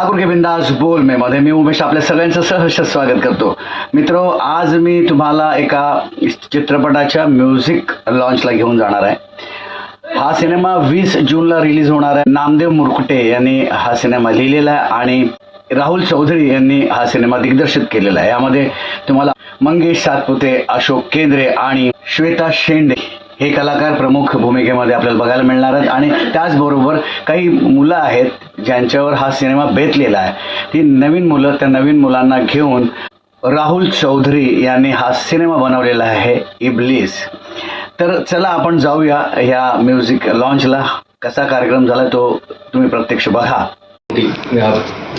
ठाकूर के बिंदास बोल मे मध्ये मी उमेश आपल्या सगळ्यांचं सहर्ष स्वागत करतो. मित्र आज मी तुम्हाला एका चित्रपटाच्या म्युझिक लॉन्चला घेऊन जाणार आहे. हा सिनेमा वीस जूनला रिलीज होणार आहे. नामदेव मुरकुटे यांनी हा सिनेमा लिहिलेला आहे आणि राहुल चौधरी यांनी हा सिनेमा दिग्दर्शित केलेला आहे. यामध्ये तुम्हाला मंगेश सातपुते अशोक केंद्रे आणि श्वेता शेंडे हे कलाकार प्रमुख भूमिकेमध्ये आपल्याला बघायला मिळणार आहेत. आणि त्याचबरोबर काही मुलं आहेत ज्यांच्यावर हा सिनेमा बेतलेला आहे. ती नवीन मुलं त्या नवीन मुलांना घेऊन राहुल चौधरी यांनी हा सिनेमा बनवलेला आहे इब्लिस. तर चला आपण जाऊया ह्या म्युझिक लॉन्चला. कसा कार्यक्रम झाला तो तुम्ही प्रत्यक्ष बघा.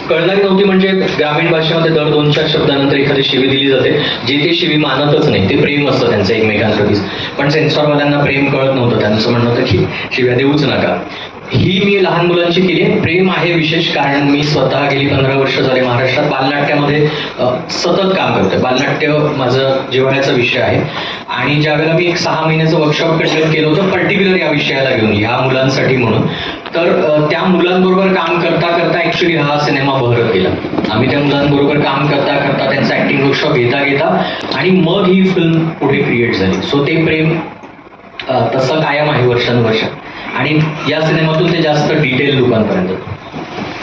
कळणारी नव्हती म्हणजे ग्रामीण भाषेमध्ये दर दोन चार शब्दानंतर एखादी शिवी दिली जाते. जे ते शिवी मानतच नाही. ते प्रेम असतं त्यांचं एकमेकांप्रती पण सेन्सॉरवाल्यांना प्रेम कळत नव्हतं. त्यांचं म्हणणं होतं की शिव्या देऊच नका. ही मी लहान मुलांची केली आहे. प्रेम आहे विशेष कारण मी स्वतः गेली पंधरा वर्ष झाले महाराष्ट्रात. बालनाट्यामध्ये सतत काम करतोय. बालनाट्य माझं जिव्हाळ्याचा विषय आहे. आणि ज्यावेळेला मी एक सहा महिन्याचं वर्कशॉप कंडक्ट केलं होतं पर्टिक्युलर या विषयाला घेऊन ह्या मुलांसाठी म्हणून. तर त्या मुलांबरोबर काम करता करता ऍक्च्युली हा सिनेमा बहरत गेला. आम्ही त्या मुलांबरोबर काम करता करता त्यांचा ऍक्टिंग वर्कशॉप घेता घेता आणि मग ही फिल्म पुढे क्रिएट झाली. सो ते प्रेम तसं कायम आहे वर्षानुवर्ष. आणि या सिनेमातून ते जास्त डिटेल लोकांपर्यंत.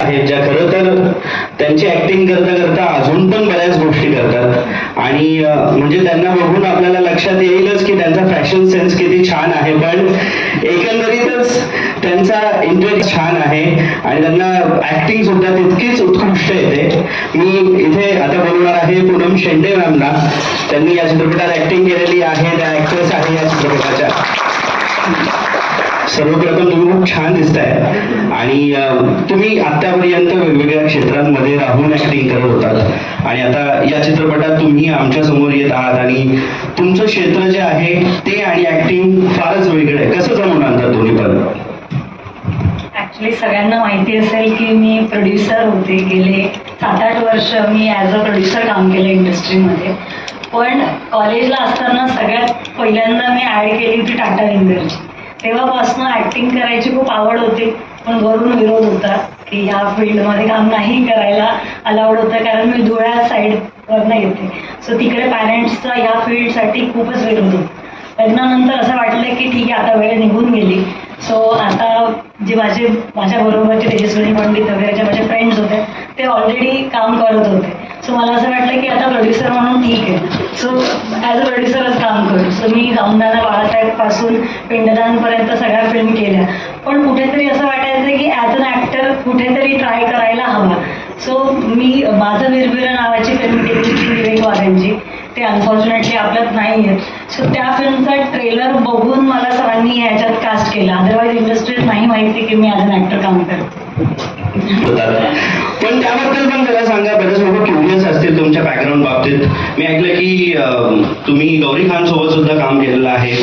आहेत ज्या खरं तर त्यांची ऍक्टिंग करता करता अजून पण बऱ्याच गोष्टी करतात. आणि म्हणजे त्यांना बघून आपल्याला लक्षात येईलच की त्यांचा फॅशन सेन्स किती छान आहे. पण एकंदरीतच त्यांचा इंटरेस्ट छान आहे आणि त्यांना ऍक्टिंग सुद्धा तितकीच उत्कृष्ट येते. मी इथे आता बोलणार आहे पूनम शेंडे मॅमना त्यांनी या चित्रपटात ऍक्टिंग केलेली आहे त्या ऍक्ट्रेस आहे या चित्रपटाच्या. सर्वप्रथम तुम्ही खूप छान दिसताय. आणि तुम्ही आतापर्यंत वेगवेगळ्या क्षेत्रांमध्ये राहून ऍक्टिंग करत होतात. आणि आता या चित्रपटात तुम्ही आमच्यासमोर येत आहात आणि तुमचं क्षेत्र जे आहे ते आणि ऍक्टिंग फारच वेगळं. आहे कसं जमवणार ऍक्च्युली सगळ्यांना माहिती असेल की मी प्रोड्युसर होते. गेले सात आठ वर्ष मी ॲज अ प्रोड्युसर काम केलं इंडस्ट्रीमध्ये पण कॉलेजला असताना सगळ्यात पहिल्यांदा मी ॲड केली होती टाटा इंदरची. तेव्हापासून ॲक्टिंग करायची खूप आवड होती. पण वरून विरोध होता की ह्या फील्डमध्ये काम नाही करायला अलाउड होतं कारण मी धुळ्या साईडवरनं येते. सो तिकडे पॅरेंट्सचा ह्या फील्डसाठी खूपच विरोध होता. लग्नानंतर असं वाटलं की ठीक आहे आता वेळ निघून गेली. सो आता जे माझे माझ्या बरोबरचे तेजस्विनी पंडित वगैरे जे माझे फ्रेंड्स होते ते ऑलरेडी काम करत होते. सो मला असं वाटलं की आता प्रोड्युसर म्हणून ठीक आहे. सो ॲज अ प्रोड्युसरच काम करू. सो मी जाऊनदाना बाळासाहेबपासून पिंडदानपर्यंत सगळ्या फिल्म केल्या. पण कुठेतरी असं वाटायचं की ॲज अन ॲक्टर कुठेतरी हवा सो मी माझं विरबिर नावाची फिल्म होती विवेक वाघांची ते अनफॉर्च्युनेटली आपल्यात नाही आहेत सो त्या फिल्मचा ट्रेलर बघून मला सरांनी ह्याच्यात कास्ट केला. अदरवाईज इंडस्ट्रीत नाही माहिती की मी ॲज अन ॲक्टर काम करते. पण त्याबद्दल पण जरा सांगा बरेच लोक क्युरियस असतील तुमच्या बॅकग्राऊंड बाबतीत. मी ऐकलं की तुम्ही गौरी खान सोबत सुद्धा काम केलेलं आहे.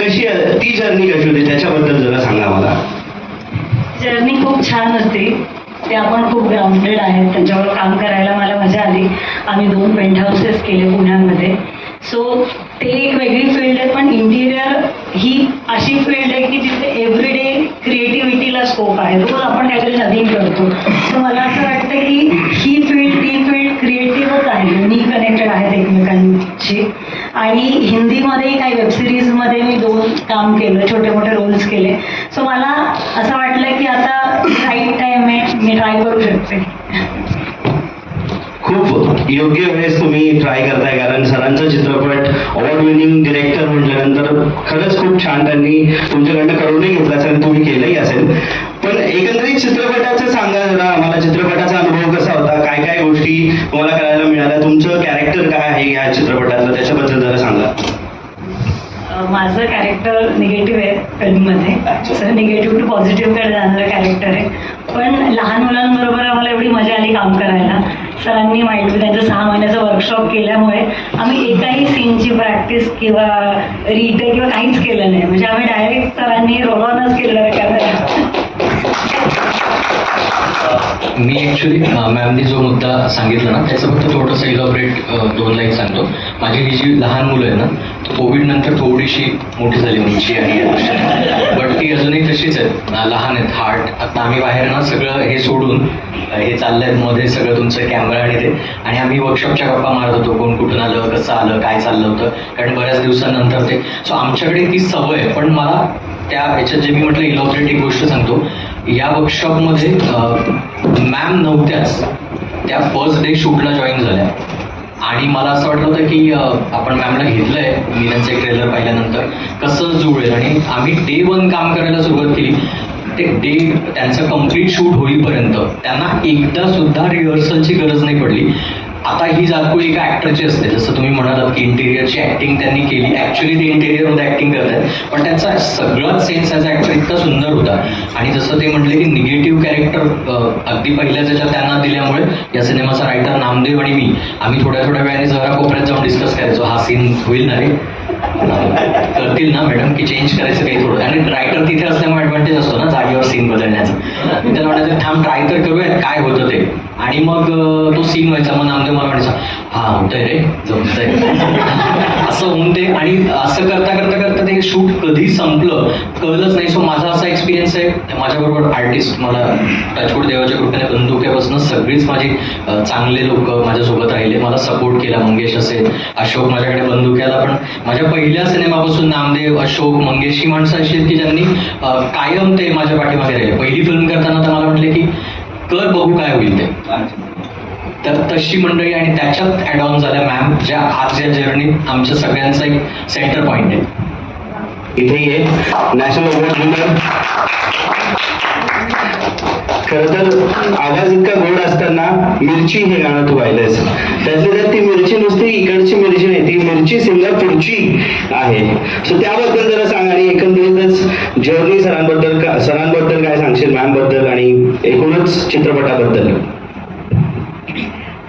कशी ती जर्नी कशी होती? त्याच्याबद्दल जरा सांगा मला. जर्नी खूप छान होती. ते आपण खूप ग्राउंडेड आहेत. त्यांच्यावर काम करायला मला मजा आली. आम्ही दोन पेंट हाऊसेस केले पुण्यामध्ये. सो ते एक वेगळी फील्ड आहे पण इंटिरियर ही अशी फील्ड आहे की जिथे एव्हरीडे क्रिएटिव्हिटीला स्कोप आहे. रोज आपण काहीतरी नवीन करतो. तर मला असं वाटतं की ही कनेक्टेड आहेत एकमेकांशी आणि हिंदीमध्ये काही वेबसिरीजमध्ये मी दोन काम केलं छोटे मोठे रोल्स केले. सो मला असं वाटलं की आता राईट टाइम आहे मी ट्राय करू शकते. खूप योग्य वेळेस तुम्ही ट्राय करताय कारण सरांचा चित्रपट अवॉर्ड विनिंग डिरेक्टर म्हटल्यानंतर खरंच खूप छान त्यांनी तुमच्याकडनं करूनही घेतला असेल तुम्ही केलंही असेल. पण एकंदरीत चित्रपटाचं सांगा जरा आम्हाला चित्रपटाचा अनुभव कसा काय काय गोष्टी तुम्हाला करायला मिळाल्या? तुमचं कॅरेक्टर काय आहे या चित्रपटातलं? त्याच्याबद्दल जरा सांगा. माझं कॅरेक्टर निगेटिव्ह आहे फिल्ममध्ये. सर निगेटिव्ह टू पॉझिटिव्हकडे जाणारं कॅरेक्टर आहे. पण लहान मुलांबरोबर आम्हाला एवढी मजा आली काम करायला. सरांनी माहिती त्यांचं सहा महिन्याचं वर्कशॉप केल्यामुळे आम्ही एकाही सीनची प्रॅक्टिस किंवा रिटेक किंवा काहीच केलं नाही. म्हणजे आम्ही डायरेक्ट सरांनी रोल ऑनच केलं कॅमेरा मी ऍक्च्युली मॅमनी जो मुद्दा सांगितला ना त्याचं फक्त थोडंसं इलॉबरेट दोन लाईन सांगतो. माझी ही जी लहान मुलं आहे ना कोविड नंतर थोडीशी मोठी झाली उंची आणि बट ती अजूनही तशीच आहेत. लहान आहेत हार्ट आता आम्ही बाहेर ना सगळं हे सोडून हे चाललंयमध्ये सगळं तुमचं कॅमेरा आणि ते. आणि आम्ही वर्कशॉपच्या गप्पा मारत होतो कोण कुठून आलं कसं आलं काय चाललं होतं. कारण बऱ्याच दिवसानंतर ते. सो आमच्याकडे ती सवय आहे. पण मला त्या ह्याच्यात जे मी म्हटलं इलॉबरेट एक गोष्ट सांगतो. या वर्कशॉपमध्ये मॅम नव्हत्याच. त्या फर्स्ट डे शूटला जॉईन झाल्या. आणि मला असं वाटलं होतं की आपण मॅमला घेतलंय. मी त्यांचं एक ट्रेलर पाहिल्यानंतर कसं जुळेल. आणि आम्ही डे वन काम करायला सुरुवात केली. ते डे त्यांचं कंप्लीट शूट होईपर्यंत त्यांना एकदा सुद्धा रिहर्सलची गरज नाही पडली. आता ही जातकुळी एका ऍक्टरची असते जसं तुम्ही म्हणालात की इंटेरियरची ऍक्टिंग त्यांनी केली ऍक्च्युली ते इंटेरियरमध्ये ऍक्टिंग करतात. पण त्याचा सगळाच सेन्स ॲज ऍक्टर इतका सुंदर होता. आणि जसं ते म्हटले की निगेटिव्ह कॅरेक्टर अगदी पहिल्या याच्यात त्यांना दिल्यामुळे या सिनेमाचा रायटर नामदेव आणि मी आम्ही थोड्या थोड्या वेळाने जरा कोपऱ्यात जाऊन डिस्कस करायचो हा सीन होईल ना रे? करतील ना मॅडम की चेंज करायचं काही थोडं. आणि रायटर तिथे असल्यामुळे ऍडव्हान्टेज असतो ना जागेवर सीन बदलण्याचा. त्याला म्हणायचं थांब ट्राय तर करूयात काय होतं ते. आणि मग तो सीन व्हायचा. मग नामदेव मला हा होतंय रे जमतंय. असं होऊन ते आणि असं करता करता करता ते शूट कधी संपलं कळलंच नाही. सो माझा असा एक्सपिरियन्स आहे. माझ्याबरोबर आर्टिस्ट मला टचवूड देवाच्या कृपेने बंदुक्यापासून सगळीच माझी चांगले लोक माझ्यासोबत राहिले. मला सपोर्ट केला मंगेश असेल अशोक माझ्याकडे बंदुक्याला पण. माझ्या पहिल्या सिनेमापासून नामदेव अशोक मंगेश ही माणसं अशी आहेत की ज्यांनी कायम ते माझ्या पाठीमागे राहिले. पहिली फिल्म करताना तर मला म्हटले की कर बघू काय होईल ते. तर तशी मंडळी आणि त्याच्यात ऍड ऑन झाल्या मॅम ज्या आजच्या जर्नी जर्नीत आमच्या सगळ्यांचा एक सेंटर पॉइंट आहे. इथे ये. नॅशनल अवॉर्ड विनर खर तर आवाज इतका गोड असताना मिरची हे गाणं तू गायलंयस त्यातली त्यात ती मिरची नुसती इकडची मिरची नाही ती मिरची सिंगापूरची आहे. सो त्याबद्दल जरा सांग आणि एकंदरीतच जर्नी सरांबद्दल का सरांबद्दल काय सांगशील मॅमबद्दल आणि एकूणच चित्रपटाबद्दल?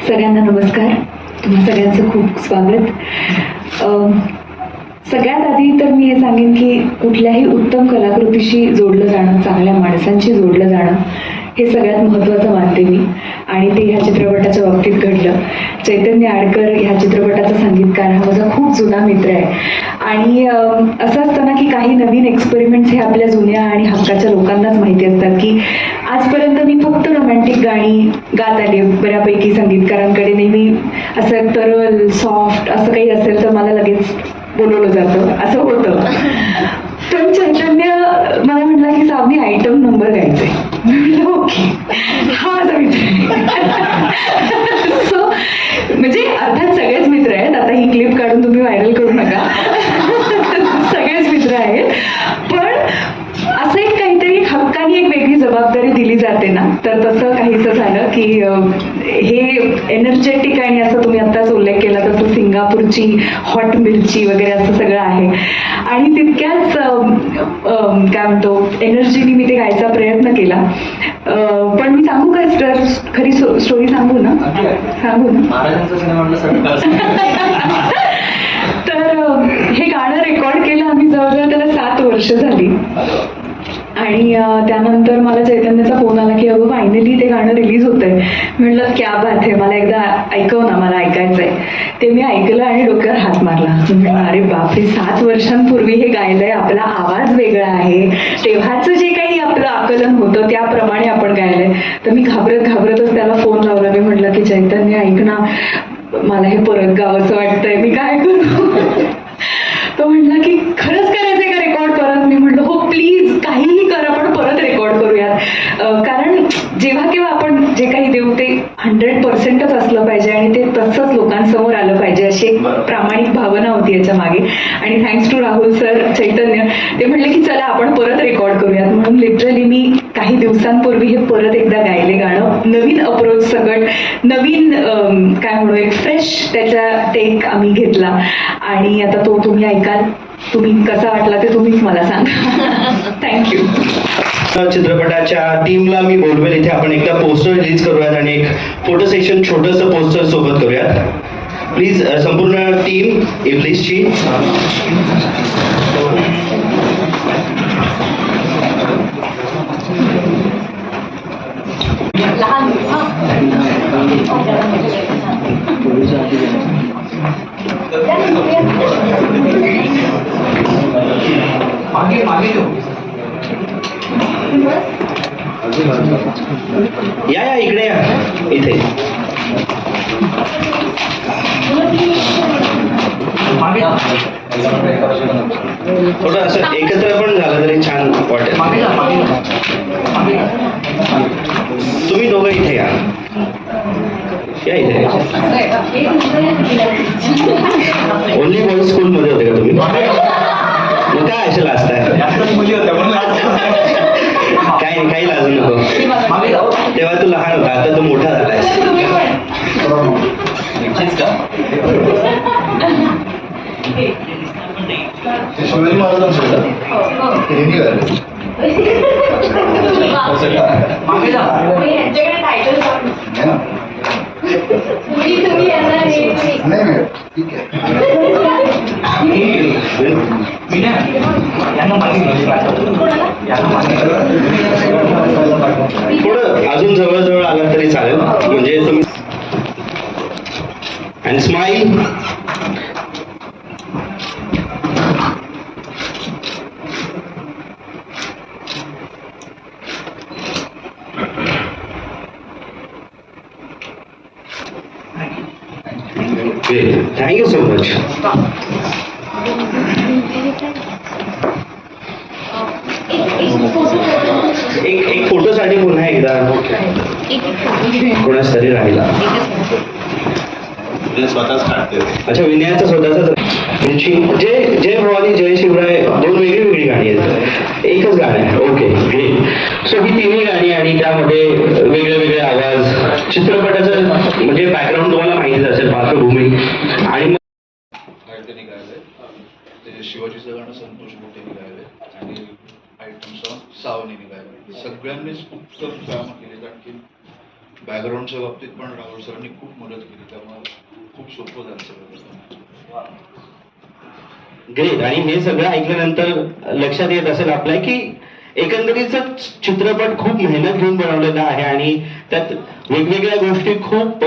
सगळ्यांना नमस्कार. तुम्हा सगळ्यांचं खूप स्वागत. सगळ्यात आधी तर मी हे सांगेन की कुठल्याही उत्तम कलाकृतीशी जोडलं जाणं चांगल्या माणसांशी जोडलं जाणं हे सगळ्यात महत्त्वाचं मानते मी आणि ते ह्या चित्रपटाच्या बाबतीत घडलं. चैतन्य आडकर ह्या चित्रपटाचा संगीतकार हा माझा खूप जुना मित्र आहे. आणि असं असतं ना की काही नवीन एक्सपेरिमेंट्स हे आपल्या जुन्या आणि हक्काच्या लोकांनाच माहिती असतात की आजपर्यंत मी फक्त रोमॅन्टिक गाणी गात आली बऱ्यापैकी संगीतकारांकडे नेहमी असं तरल सॉफ्ट असं काही असेल तर मला लगेच बोलवलं जातं. असं होतं. पण चैतन्य मला म्हटलं की सावनी आयटम नंबर गायचे आहे ओके हा माझा मित्र आहे. सो म्हणजे अर्थात सगळेच मित्र आहेत. आता ही क्लिप काढून तुम्ही व्हायरल करू नका. सगळेच मित्र आहेत. पण असं एक काहीतरी हक्कानी एक वेगळी जबाबदारी दिली जाते ना? तर तसं काहीसं झालं की एनर्जेटिक आणि असं तुम्ही आत्ताच उल्लेख केला तसं सिंगापूरची हॉट मिरची वगैरे असं सगळं आहे. आणि तितक्याच काय म्हणतो एनर्जीनी मी ते गायचा प्रयत्न केला. पण मी सांगू का स्टर खरी स्टोरी सांगू ना? सांगू ना? तर हे गाणं रेकॉर्ड केलं आम्ही जवळजवळ त्याला सात वर्ष झाली. आणि त्यानंतर मला चैतन्याचा फोन आला की अगं फायनली ते गाणं रिलीज होतंय. म्हटलं क्या बात आहे मला एकदा ऐकव ना मला ऐकायचंय. ते मी ऐकलं आणि डोक्यावर हात मारला. अरे अरे बापरे सात वर्षांपूर्वी हे गायलंय आपला आवाज वेगळा आहे. तेव्हाचं जे काही आपलं आकलन होतं त्याप्रमाणे आपण गायलंय. तर मी घाबरत घाबरतच त्याला फोन लावला. मी म्हटलं की चैतन्य ऐक ना मला हे परत गावंसं वाटतंय मी काय करू? तो म्हणला की रेकॉर्ड करूयात कारण जेव्हा केव्हा आपण जे काही देऊ ते हंड्रेड पर्सेंटच असलं पाहिजे आणि ते तसंच लोकांसमोर आलं पाहिजे अशी एक प्रामाणिक भावना होती याच्या मागे. आणि thanks to Rahul sir Chaitanya ते म्हणले की चला आपण परत रेकॉर्ड करूयात. म्हणून लिटरली मी काही दिवसांपूर्वी हे परत एकदा गायले गाणं. नवीन अप्रोच सकट नवीन काय म्हणू एक फ्रेश त्याचा टेक आम्ही घेतला. आणि आता तो तुम्ही ऐकाल. तुम्ही कसा वाटला ते तुम्हीच मला सांगा. थँक्यू चित्रपटाच्या टीमला मी बोलवेल. इथे आपण एकदा पोस्टर रिलीज करूयात आणि एक फोटो सेशन छोटस पोस्टर सोबत करूयात. प्लीज संपूर्ण टीम इब्लिसची मागे मागे. या या इकडे या. इथे. थोडं असं एकत्र पण झालं तरी छान वाटेल. तुम्ही दोघं इथे या. या इथे. ओनली बॉईज स्कूल मध्ये होते का तुम्ही? काय असेल काही काही लाजू नको. तेव्हा तू लहान होता आता तू मोठा झालाय. शिवाजी महाराजांचं नाही नाही ठीक आहे. थोडं अजून जवळजवळ आला तरी चालेल. म्हणजे तुम्ही and smile thank you so much एक एक फोटोसाठी पुन्हा एकदा कोणाच तरी राहिला? स्वतःच काढते. अच्छा विनयाचा स्वतःचा जय जय भवानी जय शिवराय दोन वेगळी वेगळी गाणी आहेत. एकच गाणं आहे. ओके सो ही तिन्ही गाणी आणि त्यामध्ये वेगळे वेगळे आवाज चित्रपटाचं म्हणजे बॅकग्राऊंड तुम्हाला माहितीच असेल पार्श्वभूमी. आणि मग काहीतरी गायलंय ते शिवाजीचं गाणं संतोष मोठेने गायलंय आणि आयटम सॉन्ग सावनी गायलंय सगळ्यांनीच उत्तम कामं केली आणखी बॅकग्राऊंडच्या बाबतीत पण राहुल सरांनी खूप मदत केली. त्यामुळे खूप सोपं झालं सगळं ग्रेट आणि हे सगळं ऐकल्यानंतर लक्षात येत असेल आपल्या की एकंदरीत चित्रपट खूप मेहनत घेऊन बनवलेला आहे आणि त्यात वेगवेगळ्या गोष्टी खूप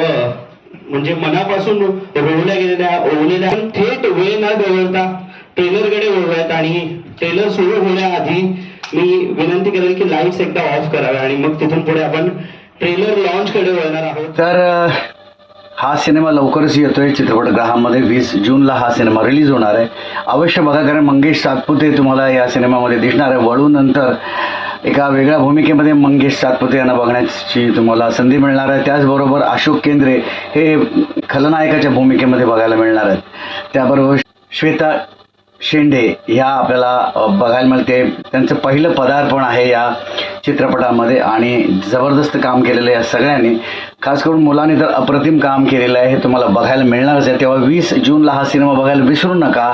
म्हणजे मनापासून रोवल्या गेलेल्या ओवलेल्या. थेट वेळ न गवळता टेलरकडे वळूयात आणि टेलर सुरू होण्याआधी मी विनंती करेल की लाईट्स एकदा ऑफ कराव्या आणि मग तिथून पुढे आपण ट्रेलर लॉन्च कडे वळणार आहोत. तर हा सिनेमा लवकरच येतोय. चित्रपटगृहामध्ये वीस जूनला हा सिनेमा रिलीज होणार आहे. अवश्य बघा कारण मंगेश सातपुते तुम्हाला या सिनेमामध्ये दिसणार आहे. वळू नंतर एका वेगळ्या भूमिकेमध्ये मंगेश सातपुते यांना बघण्याची तुम्हाला संधी मिळणार आहे. त्याचबरोबर अशोक केंद्रे हे खलनायकाच्या भूमिकेमध्ये बघायला मिळणार आहेत. त्याबरोबर श्वेता शेंडे ह्या आपल्याला बघायला मिळते. त्यांचं पहिलं पदार्पण आहे या चित्रपटामध्ये आणि जबरदस्त काम केलेलं आहे या सगळ्यांनी. खास करून मुलांनी तर अप्रतिम काम केलेलं आहे हे तुम्हाला बघायला मिळणारच आहे. तेव्हा वीस जूनला हा सिनेमा बघायला विसरू नका.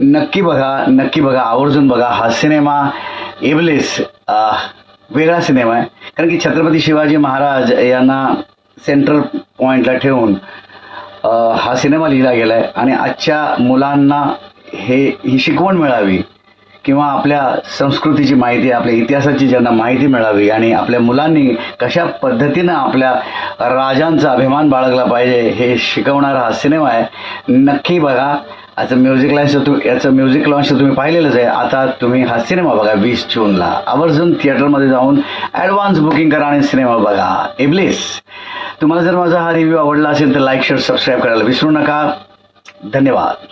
नक्की बघा नक्की बघा आवर्जून बघा. हा सिनेमा एबलेस वेगळा सिनेमा आहे. कारण की छत्रपती शिवाजी महाराज यांना सेंट्रल पॉईंटला ठेवून हा सिनेमा लिहिला गेला आहे आणि आजच्या मुलांना हे ही शिकवण मिळावी किंवा आपल्या संस्कृतीची माहिती आपल्या इतिहासाची ज्यांना माहिती मिळावी आणि आपल्या मुलांनी कशा पद्धतीनं आपल्या राजांचा अभिमान बाळगला पाहिजे हे शिकवणारा हा सिनेमा आहे. नक्की बघा. याचं म्युझिक लॉन्च तू याचं म्युझिक लॉन्च तुम्ही पाहिलेलंच आहे. आता तुम्ही हा सिनेमा बघा वीस जूनला. आवर्जून थिएटरमध्ये जाऊन ॲडव्हान्स बुकिंग करा आणि सिनेमा बघा. इब्लिस तुम्हाला जर माझा हा रिव्ह्यू आवडला असेल तर लाईक शेअर सबस्क्राईब करायला विसरू नका. धन्यवाद.